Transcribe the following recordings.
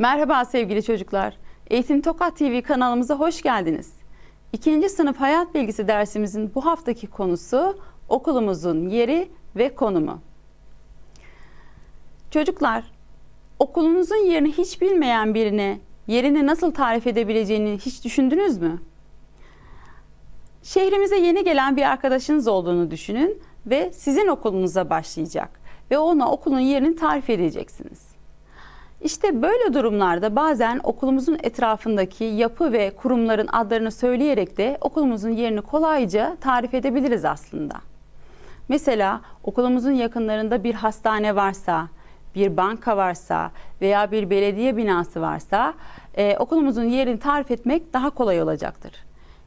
Merhaba sevgili çocuklar. Eğitim Tokat TV kanalımıza hoş geldiniz. İkinci sınıf hayat bilgisi dersimizin bu haftaki konusu okulumuzun yeri ve konumu. Çocuklar, okulunuzun yerini hiç bilmeyen birine yerini nasıl tarif edebileceğini hiç düşündünüz mü? Şehrimize yeni gelen bir arkadaşınız olduğunu düşünün ve sizin okulunuza başlayacak ve ona okulun yerini tarif edeceksiniz. İşte böyle durumlarda bazen okulumuzun etrafındaki yapı ve kurumların adlarını söyleyerek de okulumuzun yerini kolayca tarif edebiliriz aslında. Mesela okulumuzun yakınlarında bir hastane varsa, bir banka varsa veya bir belediye binası varsa e, okulumuzun yerini tarif etmek daha kolay olacaktır.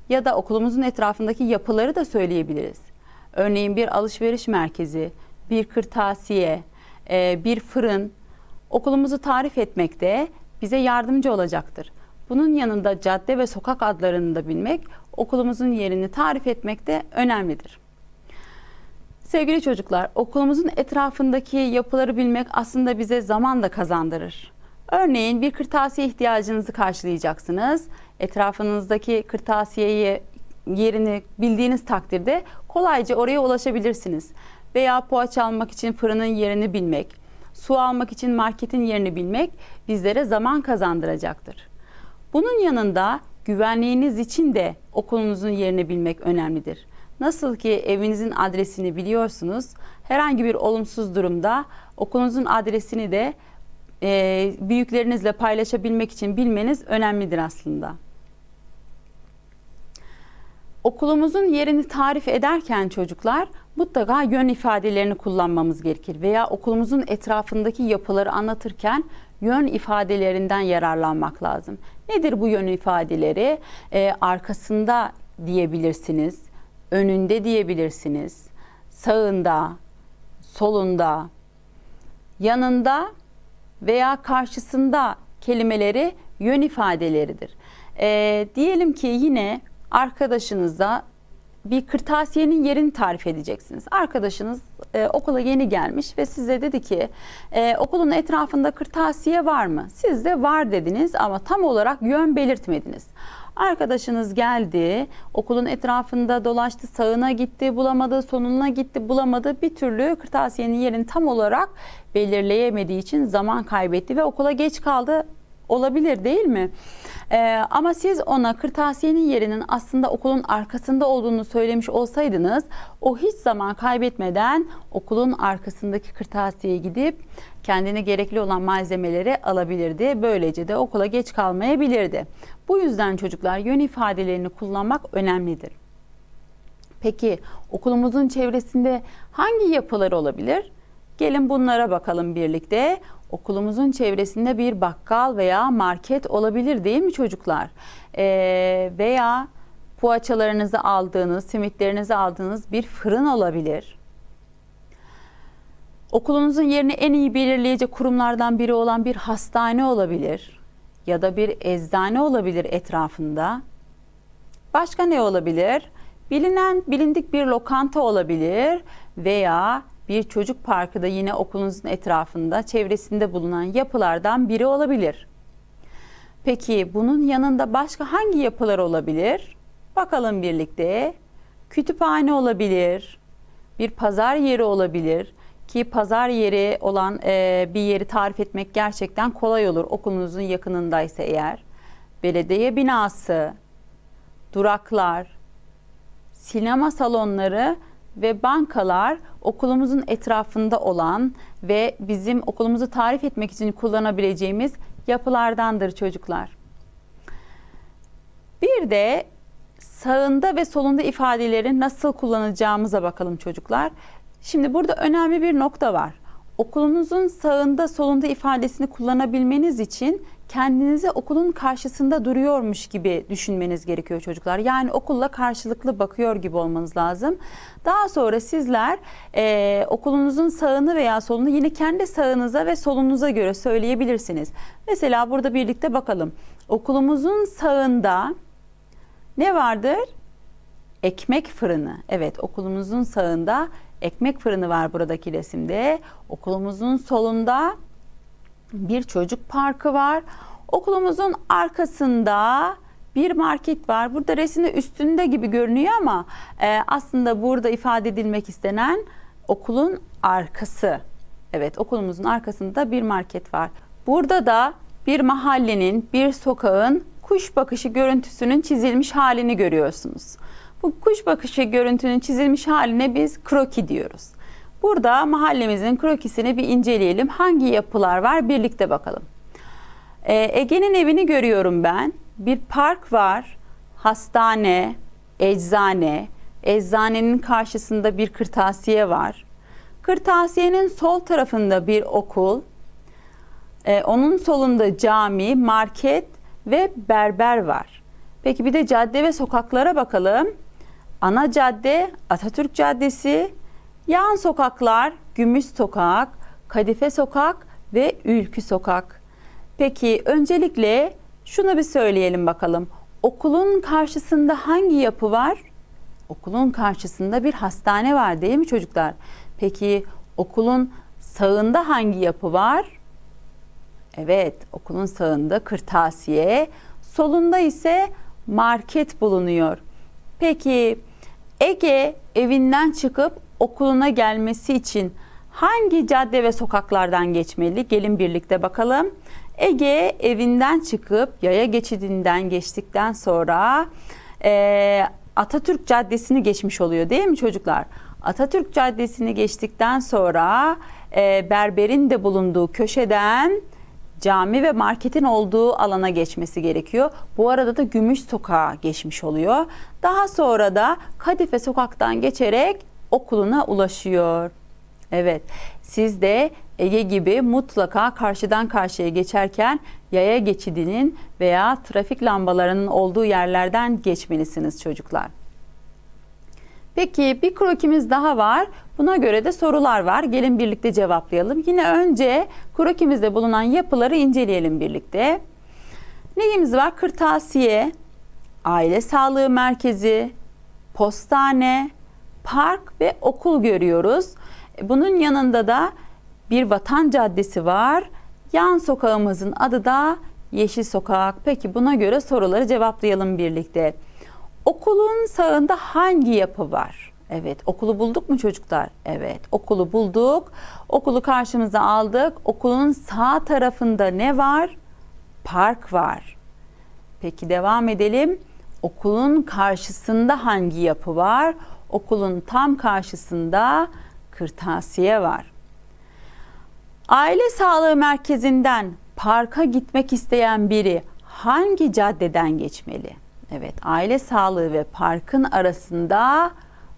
Ya da okulumuzun etrafındaki yapıları da söyleyebiliriz. Örneğin bir alışveriş merkezi, bir kırtasiye, e, bir fırın okulumuzu tarif etmekte bize yardımcı olacaktır. Bunun yanında cadde ve sokak adlarını da bilmek okulumuzun yerini tarif etmekte önemlidir. Sevgili çocuklar, okulumuzun etrafındaki yapıları bilmek aslında bize zaman da kazandırır. Örneğin bir kırtasiye ihtiyacınızı karşılayacaksınız. Etrafınızdaki kırtasiyeyi yerini bildiğiniz takdirde kolayca oraya ulaşabilirsiniz. Veya poğaça almak için fırının yerini bilmek, su almak için marketin yerini bilmek bizlere zaman kazandıracaktır. Bunun yanında güvenliğiniz için de okulunuzun yerini bilmek önemlidir. Nasıl ki evinizin adresini biliyorsunuz, herhangi bir olumsuz durumda okulunuzun adresini de e, büyüklerinizle paylaşabilmek için bilmeniz önemlidir aslında. Okulumuzun yerini tarif ederken çocuklar mutlaka yön ifadelerini kullanmamız gerekir veya okulumuzun etrafındaki yapıları anlatırken yön ifadelerinden yararlanmak lazım. Nedir bu yön ifadeleri? Ee, arkasında diyebilirsiniz, önünde diyebilirsiniz, sağında, solunda, yanında veya karşısında kelimeleri yön ifadeleridir. Ee, diyelim ki yine arkadaşınıza bir kırtasiyenin yerini tarif edeceksiniz. Arkadaşınız e, okula yeni gelmiş ve size dedi ki e, okulun etrafında kırtasiye var mı? Siz de var dediniz ama tam olarak yön belirtmediniz. Arkadaşınız geldi, okulun etrafında dolaştı, sağına gitti, bulamadı, sonuna gitti, bulamadı. Bir türlü kırtasiyenin yerini tam olarak belirleyemediği için zaman kaybetti ve okula geç kaldı. Olabilir değil mi? Ee, ama siz ona kırtasiyenin yerinin aslında okulun arkasında olduğunu söylemiş olsaydınız o hiç zaman kaybetmeden okulun arkasındaki kırtasiyeye gidip kendine gerekli olan malzemeleri alabilirdi. Böylece de okula geç kalmayabilirdi. Bu yüzden çocuklar yön ifadelerini kullanmak önemlidir. Peki okulumuzun çevresinde hangi yapılar olabilir? Gelin bunlara bakalım birlikte. Okulumuzun çevresinde bir bakkal veya market olabilir değil mi çocuklar? Ee, veya poğaçalarınızı aldığınız, simitlerinizi aldığınız bir fırın olabilir. Okulunuzun yerini en iyi belirleyecek kurumlardan biri olan bir hastane olabilir ya da bir eczane olabilir etrafında. Başka ne olabilir? Bilinen, bilindik bir lokanta olabilir veya bir çocuk parkı da yine okulunuzun etrafında, çevresinde bulunan yapılardan biri olabilir. Peki bunun yanında başka hangi yapılar olabilir? Bakalım birlikte. Kütüphane olabilir, bir pazar yeri olabilir ki pazar yeri olan e, bir yeri tarif etmek gerçekten kolay olur okulunuzun yakınındaysa eğer. Belediye binası, duraklar, sinema salonları ve bankalar okulumuzun etrafında olan ve bizim okulumuzu tarif etmek için kullanabileceğimiz yapılardandır çocuklar. Bir de sağında ve solunda ifadeleri nasıl kullanacağımıza bakalım çocuklar. Şimdi burada önemli bir nokta var. Okulunuzun sağında solunda ifadesini kullanabilmeniz için kendinizi okulun karşısında duruyormuş gibi düşünmeniz gerekiyor çocuklar. Yani okulla karşılıklı bakıyor gibi olmanız lazım. Daha sonra sizler e, okulunuzun sağını veya solunu yine kendi sağınıza ve solunuza göre söyleyebilirsiniz. Mesela burada birlikte bakalım. Okulumuzun sağında ne vardır? Ekmek fırını. Evet okulumuzun sağında ekmek fırını var buradaki resimde. Okulumuzun solunda bir çocuk parkı var. Okulumuzun arkasında bir market var. Burada resimde üstünde gibi görünüyor ama e, aslında burada ifade edilmek istenen okulun arkası. Evet okulumuzun arkasında bir market var. Burada da bir mahallenin, bir sokağın kuş bakışı görüntüsünün çizilmiş halini görüyorsunuz. Bu kuş bakışı görüntünün çizilmiş haline biz kroki diyoruz. Burada mahallemizin krokisini bir inceleyelim. Hangi yapılar var birlikte bakalım. Ee, Ege'nin evini görüyorum ben. Bir park var, hastane, eczane, eczanenin karşısında bir kırtasiye var. Kırtasiyenin sol tarafında bir okul, ee, onun solunda cami, market ve berber var. Peki bir de cadde ve sokaklara bakalım. Ana cadde Atatürk Caddesi, yan sokaklar Gümüş Sokak, Kadife Sokak ve Ülkü Sokak. Peki öncelikle şunu bir söyleyelim bakalım. Okulun karşısında hangi yapı var? Okulun karşısında bir hastane var değil mi çocuklar? Peki okulun sağında hangi yapı var? Evet, okulun sağında kırtasiye, solunda ise market bulunuyor. Peki Ege evinden çıkıp okuluna gelmesi için hangi cadde ve sokaklardan geçmeli? Gelin birlikte bakalım. Ege evinden çıkıp yaya geçidinden geçtikten sonra e, Atatürk Caddesi'ni geçmiş oluyor değil mi çocuklar? Atatürk Caddesi'ni geçtikten sonra e, berberin de bulunduğu köşeden cami ve marketin olduğu alana geçmesi gerekiyor. Bu arada da Gümüş Sokağa geçmiş oluyor. Daha sonra da Kadife Sokak'tan geçerek okuluna ulaşıyor. Evet, siz de Ege gibi mutlaka karşıdan karşıya geçerken yaya geçidinin veya trafik lambalarının olduğu yerlerden geçmelisiniz çocuklar. Peki bir krokimiz daha var. Buna göre de sorular var. Gelin birlikte cevaplayalım. Yine önce krokimizde bulunan yapıları inceleyelim birlikte. Neyimiz var? Kırtasiye, aile sağlığı merkezi, postane, park ve okul görüyoruz. Bunun yanında da bir vatan caddesi var. Yan sokağımızın adı da Yeşil Sokak. Peki buna göre soruları cevaplayalım birlikte. Okulun sağında hangi yapı var? Evet, okulu bulduk mu çocuklar? Evet, okulu bulduk. Okulu karşımıza aldık. Okulun sağ tarafında ne var? Park var. Peki devam edelim. Okulun karşısında hangi yapı var? Okulun tam karşısında kırtasiye var. Aile sağlığı merkezinden parka gitmek isteyen biri hangi caddeden geçmeli? Evet, aile sağlığı ve parkın arasında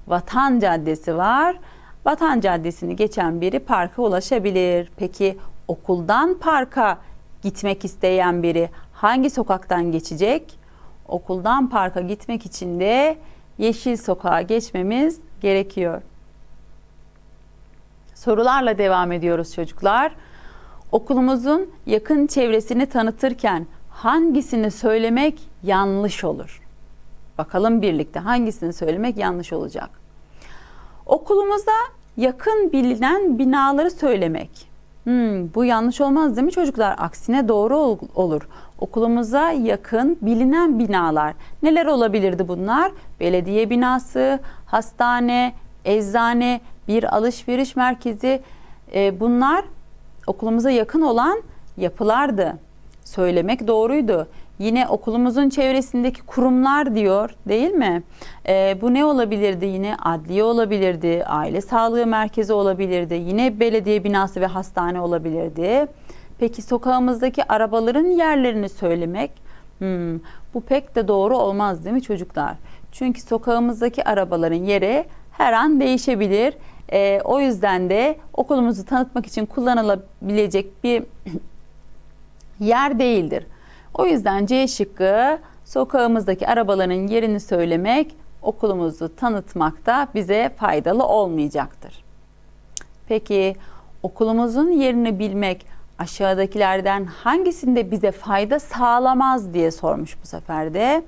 Vatan Caddesi var. Vatan Caddesi'ni geçen biri parka ulaşabilir. Peki okuldan parka gitmek isteyen biri hangi sokaktan geçecek? Okuldan parka gitmek için de Yeşil Sokağa geçmemiz gerekiyor. Sorularla devam ediyoruz çocuklar. Okulumuzun yakın çevresini tanıtırken hangisini söylemek yanlış olur? Bakalım birlikte hangisini söylemek yanlış olacak? Okulumuza yakın bilinen binaları söylemek. Hmm, bu yanlış olmaz değil mi çocuklar? Aksine doğru ol- olur. Okulumuza yakın bilinen binalar. Neler olabilirdi bunlar? Belediye binası, hastane, eczane, bir alışveriş merkezi. E, bunlar okulumuza yakın olan yapılardı. Söylemek doğruydu. Yine okulumuzun çevresindeki kurumlar diyor değil mi? E, bu ne olabilirdi yine? Adliye olabilirdi, aile sağlığı merkezi olabilirdi, yine belediye binası ve hastane olabilirdi. Peki sokağımızdaki arabaların yerlerini söylemek? Hmm, bu pek de doğru olmaz değil mi çocuklar? Çünkü sokağımızdaki arabaların yeri her an değişebilir. E, o yüzden de okulumuzu tanıtmak için kullanılabilecek bir yer değildir. O yüzden C şıkkı sokağımızdaki arabaların yerini söylemek okulumuzu tanıtmakta bize faydalı olmayacaktır. Peki okulumuzun yerini bilmek aşağıdakilerden hangisinde bize fayda sağlamaz diye sormuş bu sefer de.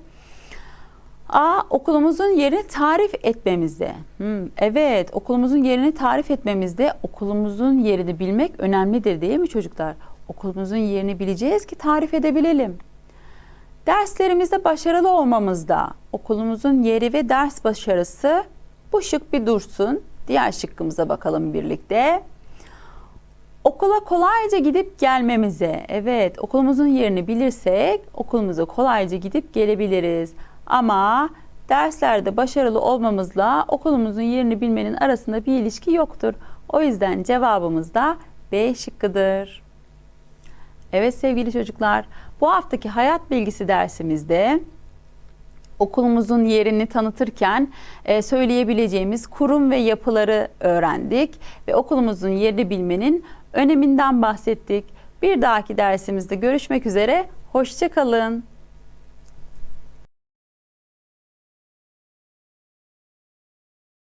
A. Okulumuzun yerini tarif etmemizde. Hmm, evet, okulumuzun yerini tarif etmemizde okulumuzun yerini bilmek önemlidir değil mi çocuklar? Okulumuzun yerini bileceğiz ki tarif edebilelim. Derslerimizde başarılı olmamızda okulumuzun yeri ve ders başarısı bu şık bir dursun. Diğer şıkkımıza bakalım birlikte. Okula kolayca gidip gelmemize. Evet, okulumuzun yerini bilirsek okulumuza kolayca gidip gelebiliriz. Ama derslerde başarılı olmamızla okulumuzun yerini bilmenin arasında bir ilişki yoktur. O yüzden cevabımız da B şıkkıdır. Evet sevgili çocuklar, bu haftaki hayat bilgisi dersimizde okulumuzun yerini tanıtırken e, söyleyebileceğimiz kurum ve yapıları öğrendik ve okulumuzun yerini bilmenin öneminden bahsettik. Bir dahaki dersimizde görüşmek üzere, hoşçakalın.